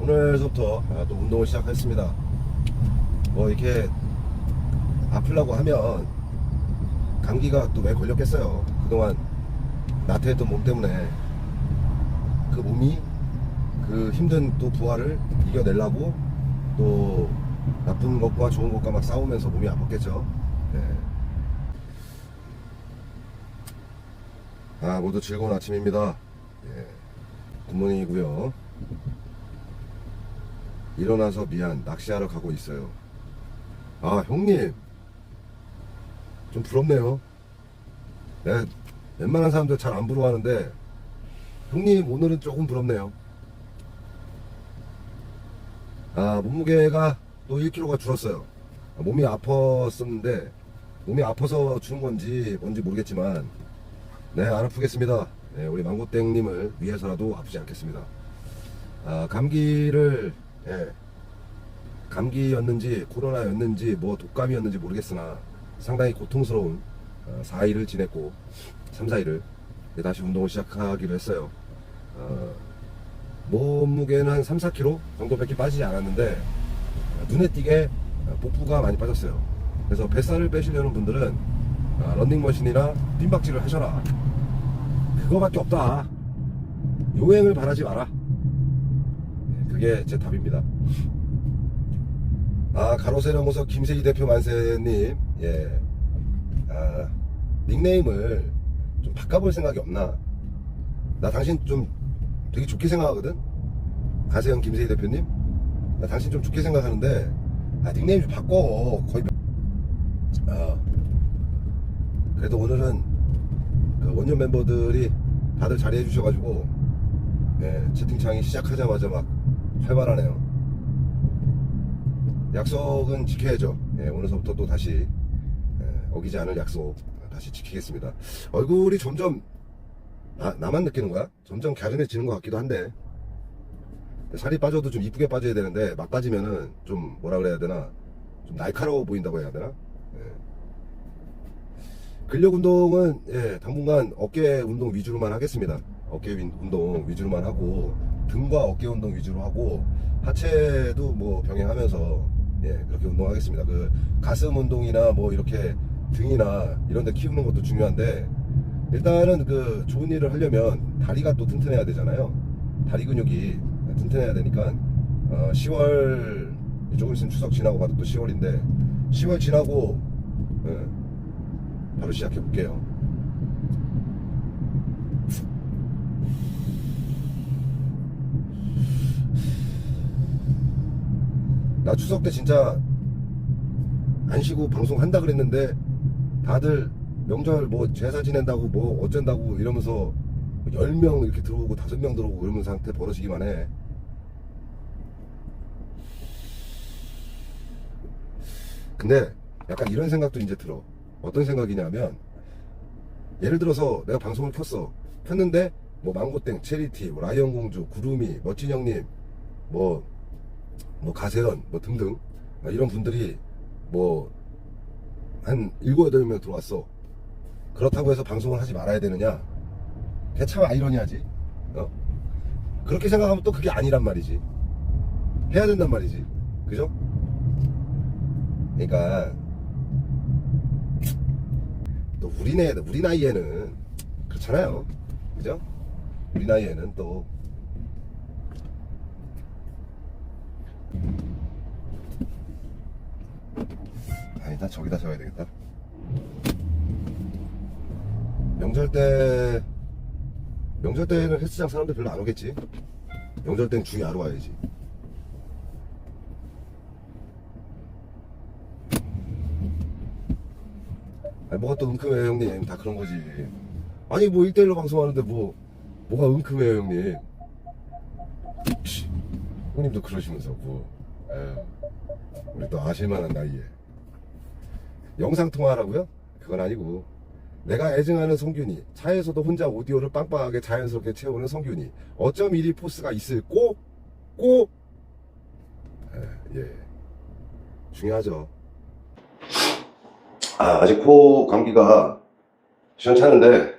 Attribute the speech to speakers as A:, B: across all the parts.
A: 오늘부터 아, 또 운동을 시작했습니다. 뭐 이렇게 아플라고 하면 감기가 또 왜 걸렸겠어요. 그동안 나태했던 몸 때문에 그 몸이 그 힘든 또 부하를 이겨내려고 또 나쁜 것과 좋은 것과 막 싸우면서 몸이 아팠겠죠. 네. 아 모두 즐거운 아침입니다. 예. 굿모닝이고요. 일어나서 미안 낚시하러 가고 있어요. 아 형님 좀 부럽네요. 네, 웬만한 사람들 잘 안 부러워하는데 형님 오늘은 조금 부럽네요. 아 몸무게가 또 1kg가 줄었어요. 아, 몸이 아팠었는데 몸이 아파서 준 건지 뭔지 모르겠지만 네 안 아프겠습니다. 네, 우리 망고땡님을 위해서라도 아프지 않겠습니다. 아, 감기를 예, 감기였는지 코로나였는지 뭐 독감이었는지 모르겠으나 상당히 고통스러운 어, 4일을 지냈고 3, 4일을 다시 운동을 시작하기로 했어요. 어, 몸무게는 한 3, 4kg 정도밖에 빠지지 않았는데 어, 눈에 띄게 어, 복부가 많이 빠졌어요. 그래서 뱃살을 빼시려는 분들은 어, 런닝머신이나 뜀박질을 하셔라. 그거밖에 없다. 요행을 바라지 마라. 예, 그게 제 답입니다. 아, 가로세령호석 김세희 대표 만세님, 예. 아, 닉네임을 좀 바꿔볼 생각이 없나? 나 당신 좀 되게 좋게 생각하거든? 가세형 김세희 대표님? 나 당신 좀 좋게 생각하는데, 아, 닉네임 좀 바꿔. 거의, 아, 그래도 오늘은 그 원년 멤버들이 다들 자리해 주셔가지고, 예, 채팅창이 시작하자마자 막 활발하네요. 약속은 지켜야죠. 예, 오늘서부터 또 다시 예, 어기지 않을 약속 다시 지키겠습니다. 얼굴이 점점 나, 나만 느끼는 거야? 점점 갸름해지는 것 같기도 한데 살이 빠져도 좀 이쁘게 빠져야 되는데 막 빠지면은 좀 뭐라 그래야 되나 좀 날카로워 보인다고 해야 되나? 예. 근력 운동은 예, 당분간 어깨 운동 위주로만 하겠습니다. 어깨 윈- 운동 위주로만 하고 등과 어깨 운동 위주로 하고 하체도 뭐 병행하면서 예, 그렇게 운동하겠습니다. 그 가슴 운동이나 뭐 이렇게 등이나 이런 데 키우는 것도 중요한데 일단은 그 좋은 일을 하려면 다리가 또 튼튼해야 되잖아요. 다리 근육이 튼튼해야 되니까 어, 10월 조금 있으면 추석 지나고 봐도 또 10월인데 10월 지나고 예, 바로 시작해 볼게요. 나 추석 때 진짜 안 쉬고 방송한다 그랬는데 다들 명절 뭐 제사 지낸다고 뭐 어쩐다고 이러면서 10명 이렇게 들어오고 5명 들어오고 그러면 상태 벌어지기만 해. 근데 약간 이런 생각도 이제 들어. 어떤 생각이냐면 예를 들어서 내가 방송을 켰어. 켰는데 뭐 망고땡, 체리티, 뭐 라이언 공주, 구름이, 멋진 형님, 뭐, 뭐 가세현, 뭐 등등 아, 이런 분들이 뭐한 일곱 여덟 명 들어왔어. 그렇다고 해서 방송을 하지 말아야 되느냐? 그게 참 아이러니하지. 어? 그렇게 생각하면 또 그게 아니란 말이지. 해야 된단 말이지. 그죠? 그러니까 또 우리 나이에는 그렇잖아요. 그죠? 우리 나이에는 또 아니다 저기다 적어야 되겠다. 명절 때 명절 때는 헬스장 사람들 별로 안 오겠지. 명절 때는 중이 하러 와야지. 아니 뭐가 또 은큼해요 형님 다 그런 거지 아니 뭐 1대1로 방송하는데 뭐 뭐가 은큼해요 형님 치, 형님도 그러시면서 뭐 에휴, 우리 또 아실만한 나이에 영상 통화라고요? 그건 아니고 내가 애증하는 성균이 차에서도 혼자 오디오를 빵빵하게 자연스럽게 채우는 성균이 어쩜 이리 포스가 있을 꼭 꼭! 예, 예. 중요하죠 아, 아직 코 감기가 시원찮은데,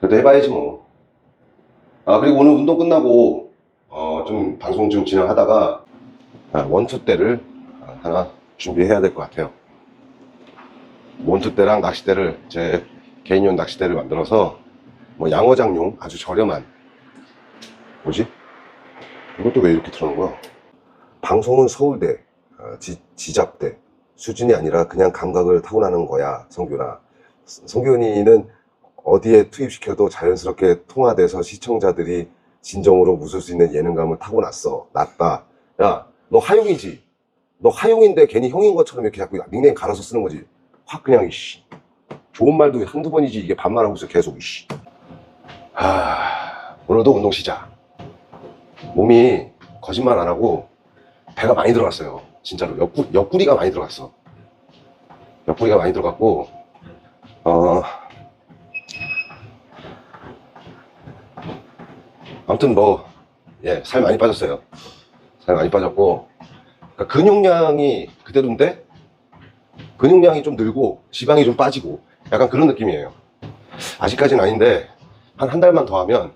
A: 그래도 해봐야지 뭐. 아, 그리고 오늘 운동 끝나고, 어, 좀 방송 좀 진행하다가 아, 원투 때를 하나 준비해야 될 것 같아요. 원투 때랑 낚싯대를 제 개인용 낚싯대를 만들어서 뭐 양어장용 아주 저렴한 뭐지? 이것도 왜 이렇게 틀어놓은 거야? 방송은 서울대 어, 지, 지잡대 수준이 아니라 그냥 감각을 타고나는 거야 성균아 성균이는 어디에 투입시켜도 자연스럽게 통화돼서 시청자들이 진정으로 웃을 수 있는 예능감을 타고났어. 낫다. 야 너 하용이지? 너 하용인데 괜히 형인 것처럼 이렇게 자꾸 닉네임 갈아서 쓰는 거지? 확 그냥 이씨. 좋은 말도 한두 번이지 이게 반말하고 있어 계속 이씨. 아 오늘도 운동 시작. 몸이 거짓말 안 하고 배가 많이 들어갔어요. 진짜로. 옆구, 옆구리가 많이 들어갔어. 옆구리가 많이 들어갔고 어 아무튼 뭐 예, 살 많이 빠졌어요. 살 많이 빠졌고 그러니까 근육량이 그대로인데 근육량이 좀 늘고 지방이 좀 빠지고 약간 그런 느낌이에요. 아직까지는 아닌데 한 한 달만 더 하면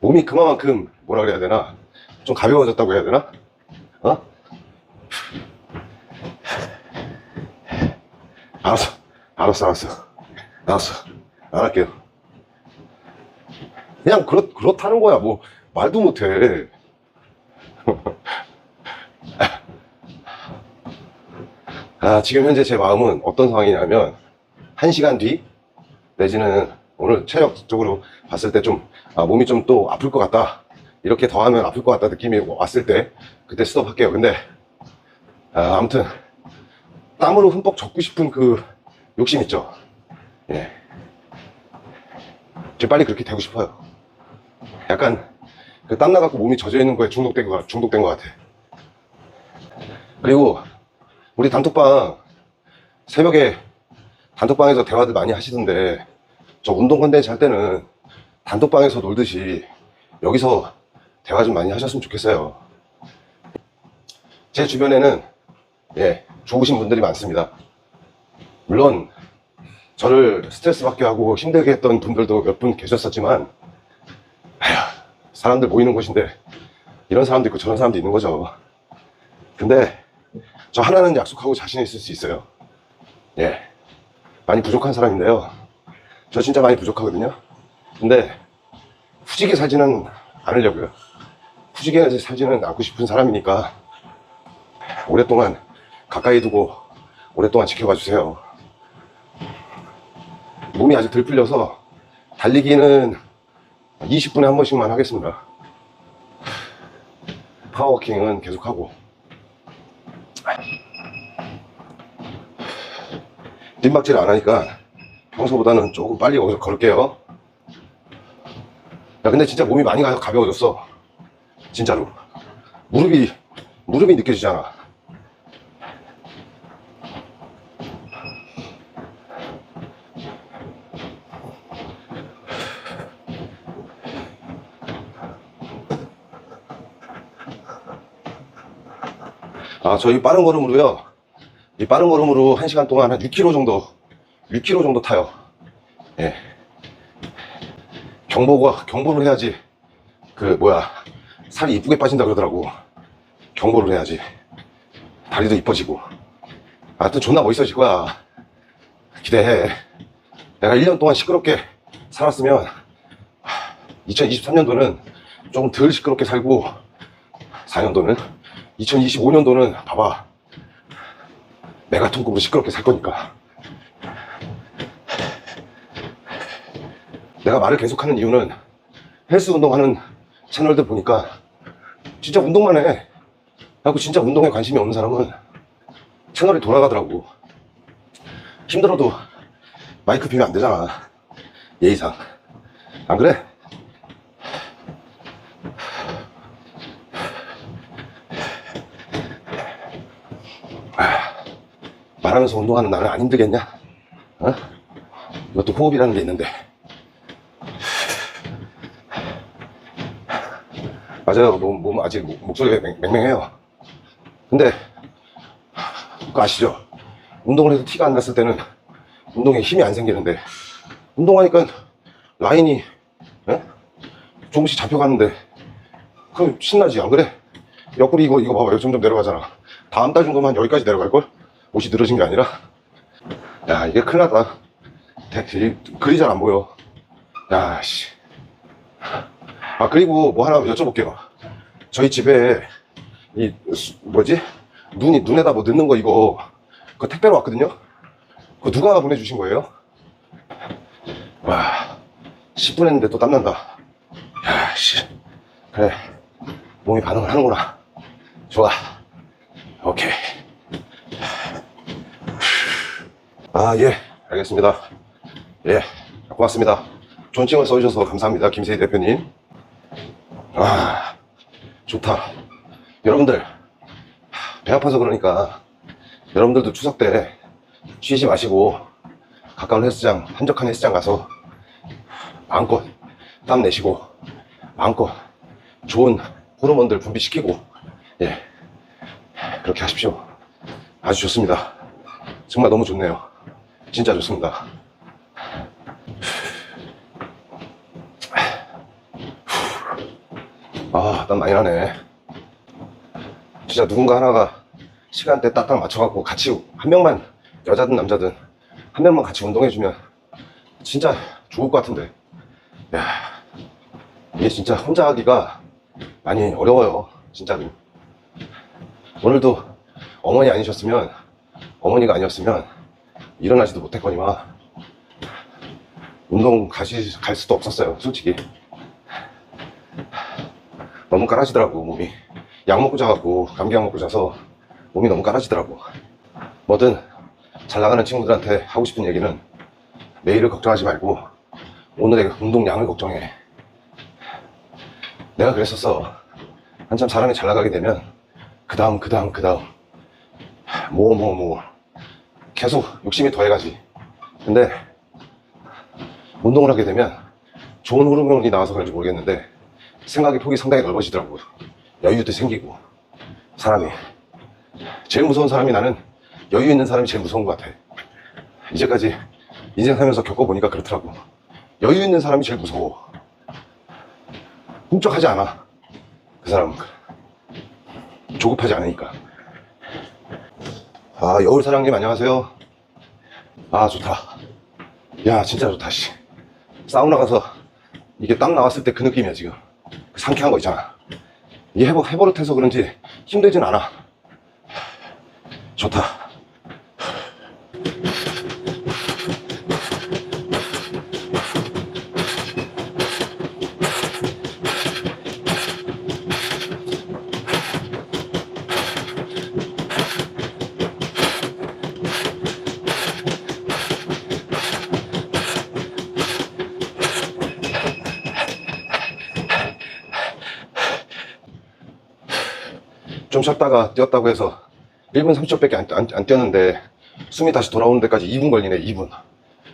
A: 몸이 그만큼 뭐라 그래야 되나 좀 가벼워졌다고 해야 되나? 어? 알았어, 알았어, 알았어, 알았어, 안 할게요. 그냥 그렇 그렇다는 거야. 뭐 말도 못해. 아, 지금 현재 제 마음은 어떤 상황이냐면 한 시간 뒤 내지는 오늘 체력적으로 봤을 때 좀 아, 몸이 좀 또 아플 것 같다. 이렇게 더 하면 아플 것 같다 느낌이 왔을 때 그때 스톱 할게요. 근데 아, 아무튼 땀으로 흠뻑 젖고 싶은 그 욕심 있죠. 예. 좀 빨리 그렇게 되고 싶어요. 약간 그 땀 나갖고 몸이 젖어 있는 거에 중독된 거 중독된 것 같아. 그리고 우리 단톡방 새벽에 단톡방에서 대화들 많이 하시던데 저 운동 컨텐츠 할 때는 단톡방에서 놀듯이 여기서 대화 좀 많이 하셨으면 좋겠어요. 제 주변에는 예 좋으신 분들이 많습니다. 물론 저를 스트레스 받게 하고 힘들게 했던 분들도 몇 분 계셨었지만 사람들 모이는 곳인데 이런 사람도 있고 저런 사람도 있는 거죠. 근데 저 하나는 약속하고 자신 있을 수 있어요. 예 많이 부족한 사람인데요. 저 진짜 많이 부족하거든요. 근데 후지게 살지는 않으려고요. 후지게 살지는 않고 싶은 사람이니까 오랫동안 가까이 두고 오랫동안 지켜봐 주세요. 몸이 아직 덜 풀려서 달리기는 20분에 한 번씩만 하겠습니다. 파워워킹은 계속하고 뒷박질 안 하니까 평소보다는 조금 빨리 걸- 걸을게요. 야, 근데 진짜 몸이 많이 가- 가벼워졌어. 진짜로. 무릎이, 무릎이 느껴지잖아. 아, 저희 빠른 걸음으로요. 이 빠른 걸음으로 1시간 동안 한 6km 정도, 6km 정도 타요. 예. 경보가, 경보를 해야지. 그, 뭐야. 살이 이쁘게 빠진다 그러더라고. 경보를 해야지. 다리도 이뻐지고. 하여튼 존나 멋있어질 거야. 기대해. 내가 1년 동안 시끄럽게 살았으면, 2023년도는 조금 덜 시끄럽게 살고, 4년도는, 2025년도는 봐봐. 메가톤급으로 시끄럽게 살 거니까. 내가 말을 계속하는 이유는 헬스 운동하는 채널들 보니까 진짜 운동만 해. 하고 진짜 운동에 관심이 없는 사람은 채널이 돌아가더라고. 힘들어도 마이크 비면 안 되잖아. 예의상. 안 그래? 말하면서 운동하는 나는 안 힘들겠냐? 어? 이것도 호흡이라는 게 있는데. 맞아요. 몸, 몸 아직 목- 목소리가 맹- 맹맹해요. 근데, 그거 아시죠? 운동을 해서 티가 안 났을 때는 운동에 힘이 안 생기는데, 운동하니까 라인이, 예? 조금씩 잡혀가는데, 그럼 신나지 안 그래? 옆구리 이거 이거 봐봐 이거 점점 내려가잖아 다음 달 정도면 여기까지 내려갈걸? 옷이 늘어진 게 아니라? 야 이게 큰일 났다. 글이 잘안 보여. 야씨. 아 그리고 뭐 하나 여쭤볼게요. 저희 집에 이 수- 뭐지? 눈이 눈에다 뭐 넣는 거 이거 그거 택배로 왔거든요? 그거 누가 보내주신 거예요? 와 10분 했는데 또 땀난다. 야씨. 그래. 몸이 반응을 하는구나. 좋아. 오케이 아 예. 알겠습니다. 예. 고맙습니다. 존칭을 써주셔서 감사합니다 김세희 대표님. 아 좋다. 여러분들 배 아파서 그러니까 여러분들도 추석 때 쉬지 마시고 가까운 헬스장 한적한 헬스장 가서 마음껏 땀 내시고 마음껏 좋은 호르몬들 분비시키고 예. 그렇게 하십시오. 아주 좋습니다. 정말 너무 좋네요 진짜 좋습니다. 아 땀 많이 나네. 진짜 누군가 하나가 시간대 딱딱 맞춰갖고 같이 한 명만 여자든 남자든 한 명만 같이 운동해주면 진짜 좋을 것 같은데. 야 이게 진짜 혼자 하기가 많이 어려워요 진짜로. 오늘도 어머니 아니셨으면 어머니가 아니었으면 일어나지도 못했거니와 운동 가시, 갈 수도 없었어요 솔직히. 너무 깔아지더라고 몸이. 약 먹고 자갖고 감기약 먹고 자서 몸이 너무 깔아지더라고. 뭐든 잘 나가는 친구들한테 하고 싶은 얘기는 내일을 걱정하지 말고 오늘의 운동량을 걱정해. 내가 그랬었어. 한참 사람이 잘 나가게 되면 그 다음 그 다음 그 다음. 뭐뭐뭐 계속 욕심이 더해가지. 근데 운동을 하게 되면 좋은 호르몬이 나와서 그런지 모르겠는데 생각의 폭이 상당히 넓어지더라고요 여유도 생기고. 사람이 제일 무서운 사람이 나는 여유 있는 사람이 제일 무서운 것 같아. 이제까지 인생 살면서 겪어보니까 그렇더라고. 여유 있는 사람이 제일 무서워. 훔쩍하지 않아. 그 사람은. 조급하지 않으니까 아 여울 사장님 안녕하세요. 아 좋다. 야 진짜 좋다 씨. 사우나 가서 이게 딱 나왔을 때 그 느낌이야 지금. 그 상쾌한 거 있잖아. 이게 해버, 해버릇해서 그런지 힘들진 않아. 좋다 좀 쉬었다가 뛰었다고 해서 1분 30초밖에 안, 안, 안 뛰었는데 숨이 다시 돌아오는 데까지 2분 걸리네 2분.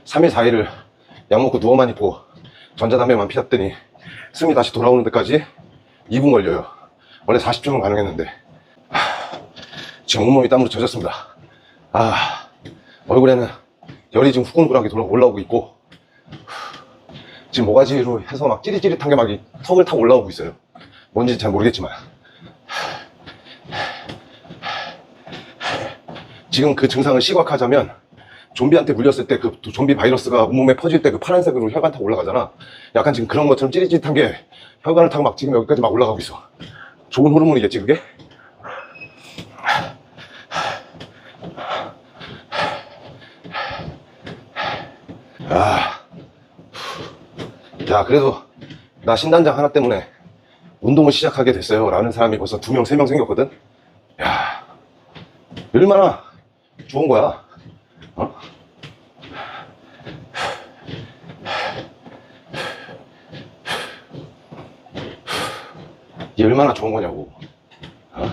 A: 3일 4일을 약 먹고 누워만 있고 전자담배만 피웠더니 숨이 다시 돌아오는 데까지 2분 걸려요. 원래 40초면 가능했는데. 하, 지금 온몸이 땀으로 젖었습니다. 아 얼굴에는 열이 지금 후끈후끈하게 돌아 올라오고 있고. 지금 모가지로 해서 막 찌릿찌릿한 게 막 턱을 타고 올라오고 있어요. 뭔지 잘 모르겠지만 지금 그 증상을 시각하자면 좀비한테 물렸을 때 그 좀비 바이러스가 온몸에 퍼질 때 그 파란색으로 혈관 타고 올라가잖아. 약간 지금 그런 것처럼 찌릿찌릿한 게 혈관을 타고 막 지금 여기까지 막 올라가고 있어. 좋은 호르몬이겠지 그게? 아, 야 그래도 나 신단장 하나 때문에 운동을 시작하게 됐어요. 라는 사람이 벌써 두 명, 세 명 생겼거든. 야, 얼마나 좋은 거야. 어? 이게 얼마나 좋은 거냐고. 어?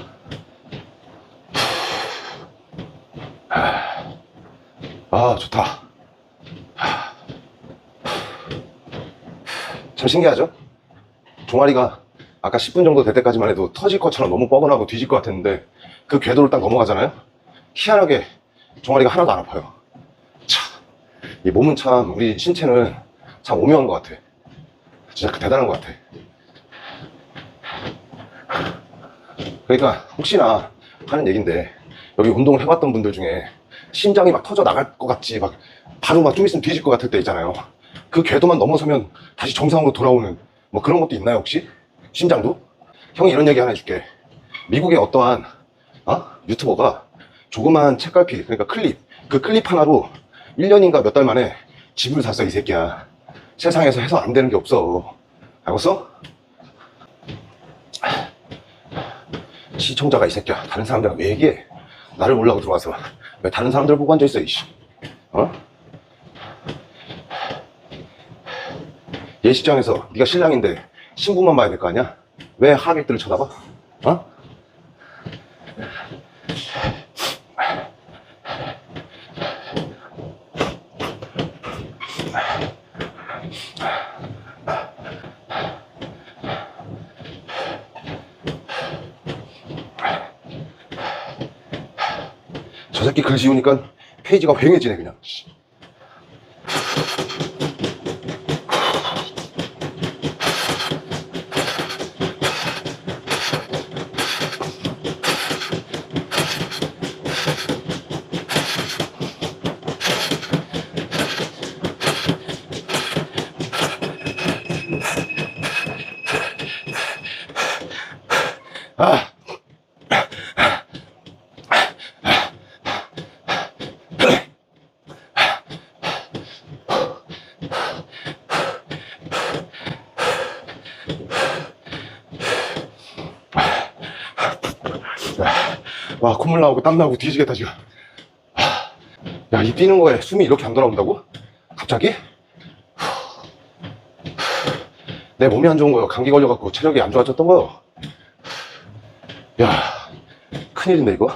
A: 아, 좋다. 참 신기하죠? 종아리가 아까 10분 정도 될 때까지만 해도 터질 것처럼 너무 뻐근하고 뒤질 것 같았는데 그 궤도를 딱 넘어가잖아요? 희한하게 종아리가 하나도 안 아파요. 참, 이 몸은 참, 우리 신체는 참 오묘한 것 같아. 진짜 그 대단한 것 같아. 그러니까 혹시나 하는 얘긴데 여기 운동을 해봤던 분들 중에 심장이 막 터져 나갈 것 같지 막 바로 막 좀 있으면 뒤질 것 같을 때 있잖아요. 그 궤도만 넘어서면 다시 정상으로 돌아오는 뭐 그런 것도 있나요 혹시? 심장도? 형이 이런 얘기 하나 해줄게. 미국의 어떠한 어? 유튜버가 조그만 책갈피 그러니까 클립 그 클립 하나로 1년인가 몇 달 만에 집을 샀어 이 새끼야. 세상에서 해서 안 되는 게 없어. 알겠어? 시청자가 이 새끼야. 다른 사람들하고 왜 얘기해? 나를 몰라고 들어와서 왜 다른 사람들 보고 앉아있어 이씨. 어? 예식장에서 네가 신랑인데 신부만 봐야 될 거 아니야? 왜 하객들을 쳐다봐? 어? 저 새끼 글 지우니까 페이지가 휑해지네 그냥. 나오고 땀 나오고 뒤지겠다 지금. 야 이 뛰는 거에 숨이 이렇게 안 돌아온다고? 갑자기? 내 몸이 안 좋은 거요. 감기 걸려갖고 체력이 안 좋아졌던 거요. 야 큰일인데 이거?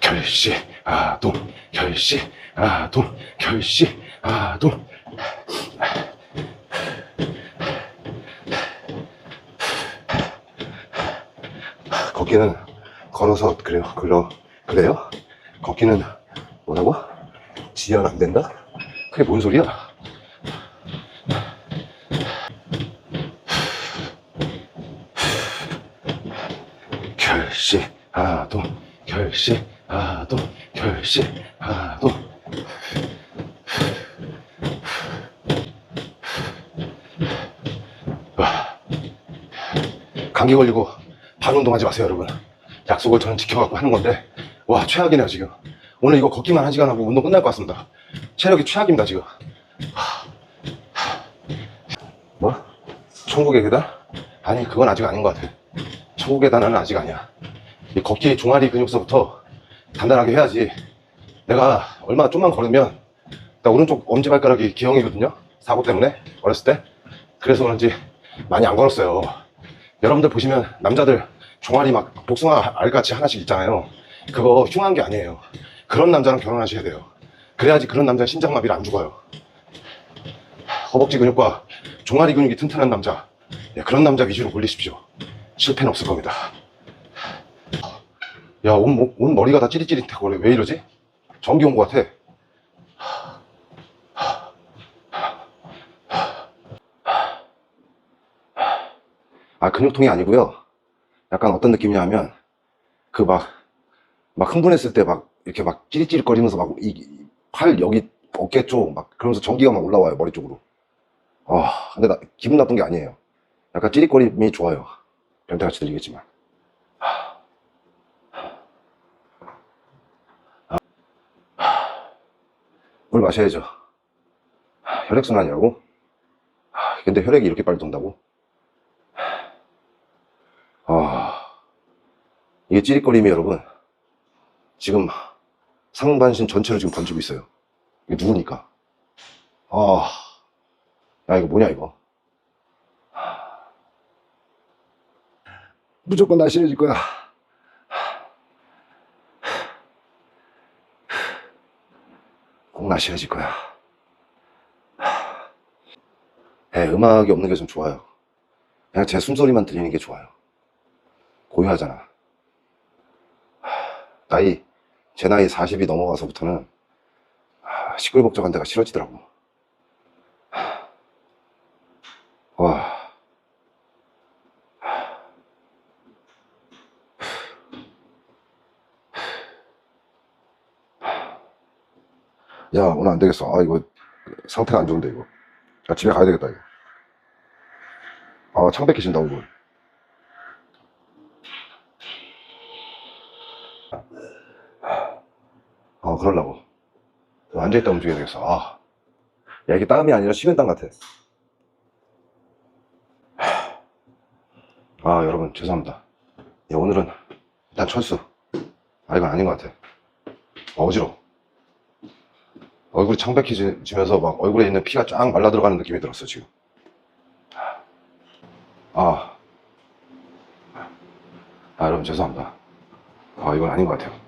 A: 결시 아동 결시 아동 결시 아동. 걷기는 걸어서 그래요. 그러 그래요? 걷기는 뭐라고? 지연 안 된다? 그게 뭔 소리야? 결시 아동 결시 아동 결시 와. 감기 걸리고 반 운동하지 마세요 여러분 약속을 저는 지켜갖고 하는 건데 와 최악이네요 지금. 오늘 이거 걷기만 한 시간 하고 운동 끝날 것 같습니다. 체력이 최악입니다 지금. 뭐? 천국의 계단? 아니 그건 아직 아닌 것 같아. 천국의 계단은 아직 아니야. 이 걷기 종아리 근육서부터 단단하게 해야지. 내가 얼마 좀만 걸으면 나 오른쪽 엄지발가락이 기형이거든요? 사고 때문에 어렸을 때? 그래서 그런지 많이 안 걸었어요. 여러분들 보시면 남자들 종아리 막 복숭아 알같이 하나씩 있잖아요 그거 흉한 게 아니에요 그런 남자랑 결혼하셔야 돼요 그래야지 그런 남자 심장마비를 안 죽어요 허벅지 근육과 종아리 근육이 튼튼한 남자 예, 그런 남자 위주로 골리십시오 실패는 없을 겁니다 야, 온, 목- 온 머리가 다 찌릿찌릿하고 그래. 왜 이러지? 전기 온 것 같아. 아, 근육통이 아니고요. 약간 어떤 느낌이냐면, 그 막, 막 흥분했을 때 막, 이렇게 막 찌릿찌릿거리면서 막, 이, 이팔 여기 어깨 쪽, 막, 그러면서 전기가 막 올라와요, 머리 쪽으로. 아, 근데 나, 기분 나쁜 게 아니에요. 약간 찌릿거림이 좋아요. 변태같이 들리겠지만. 물 마셔야죠. 하, 혈액순환이라고? 하, 근데 혈액이 이렇게 빨리 돈다고? 아, 이게 찌릿거림이 여러분, 지금 상반신 전체로 지금 번지고 있어요. 이게 누구니까? 아, 야, 이거 뭐냐, 이거? 하, 무조건 날씬해질 거야. 꼭 날씬해질 거야. 에, 음악이 없는 게 좀 좋아요. 그냥 제 숨소리만 들리는 게 좋아요. 고요하잖아. 나이 제 나이 40이 넘어가서부터는 하, 시끌벅적한 데가 싫어지더라고. 하, 와야 오늘 안되겠어. 아 이거 상태가 안좋은데 이거. 야, 집에 가야되겠다 이거. 아 창백해진다 오늘 아, 그러려고. 앉아있다 움직여야 되겠어. 아. 야, 이게 땀이 아니라 식은땀 같아. 아, 여러분, 죄송합니다. 야, 오늘은 일단 철수. 아, 이건 아닌 것 같아. 어지러워. 얼굴이 창백해지면서 막 얼굴에 있는 피가 쫙 말라 들어가는 느낌이 들었어, 지금. 아. 아, 여러분, 죄송합니다. 아, 이건 아닌 것 같아요.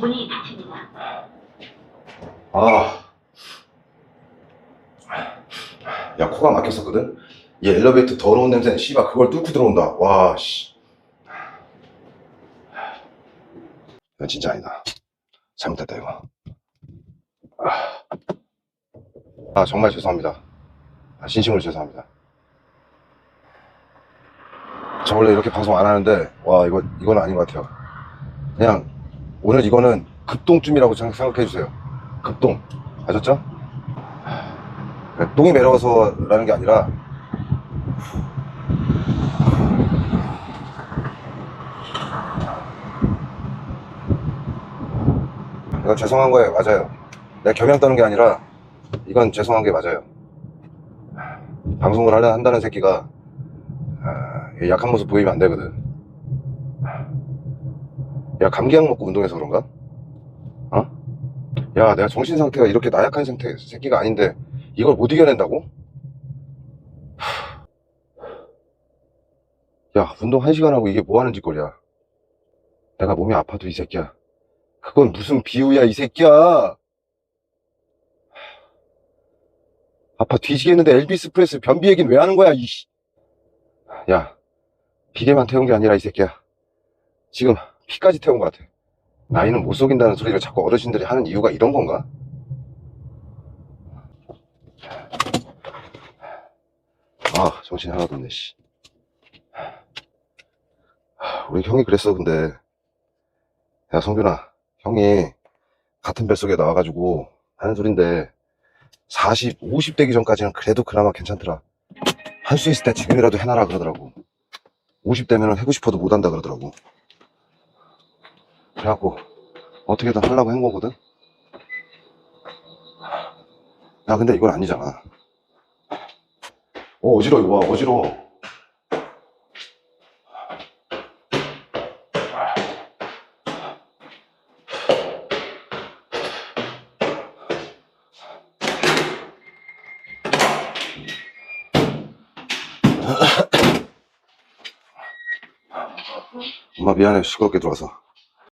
B: 문이 닫힙니다.
A: 아. 야, 코가 막혔었거든? 이 엘리베이터 더러운 냄새는 씨발 그걸 뚫고 들어온다. 와, 씨. 이건 진짜 아니다. 잘못했다, 이거. 아, 아, 정말 죄송합니다. 아, 진심으로 죄송합니다. 저 원래 이렇게 방송 안 하는데, 와, 이거, 이건 아닌 것 같아요. 그냥, 오늘 이거는 급동쯤이라고 생각- 생각해주세요. 급동. 아셨죠? 그러니까 똥이 매러워서라는 게 아니라 이건 죄송한 거예요. 맞아요. 내가 겸양 떠는 게 아니라 이건 죄송한 게 맞아요. 방송을 하려 한다는 새끼가 아, 약한 모습 보이면 안 되거든. 야 감기약 먹고 운동해서 그런가? 어? 야, 내가 정신 상태가 이렇게 나약한 상태, 새끼가 아닌데, 이걸 못 이겨낸다고? 하. 야, 운동 한 시간 하고 이게 뭐 하는 짓거리야? 내가 몸이 아파도 이 새끼야. 그건 무슨 비유야, 이 새끼야! 아파 뒤지겠는데 엘비스 프레스 변비 얘긴 왜 하는 거야, 이씨. 야, 비계만 태운 게 아니라 이 새끼야. 지금 피까지 태운 것 같아. 나이는 못 속인다는 소리를 자꾸 어르신들이 하는 이유가 이런 건가? 아, 정신이 하나도 없네, 씨. 하, 우리 형이 그랬어, 근데. 야, 성균아, 형이 같은 뱃속에 나와가지고 하는 소린데, 40, 50 되기 전까지는 그래도 그나마 괜찮더라. 할 수 있을 때 지금이라도 해놔라 그러더라고. 50 되면은 해고 싶어도 못한다 그러더라고. 그래갖고 어떻게든 하려고 한 거거든. 야 근데 이건 아니잖아. 어 어지러워 이거 봐 어지러워. 미안해 시끄럽게 들어와서.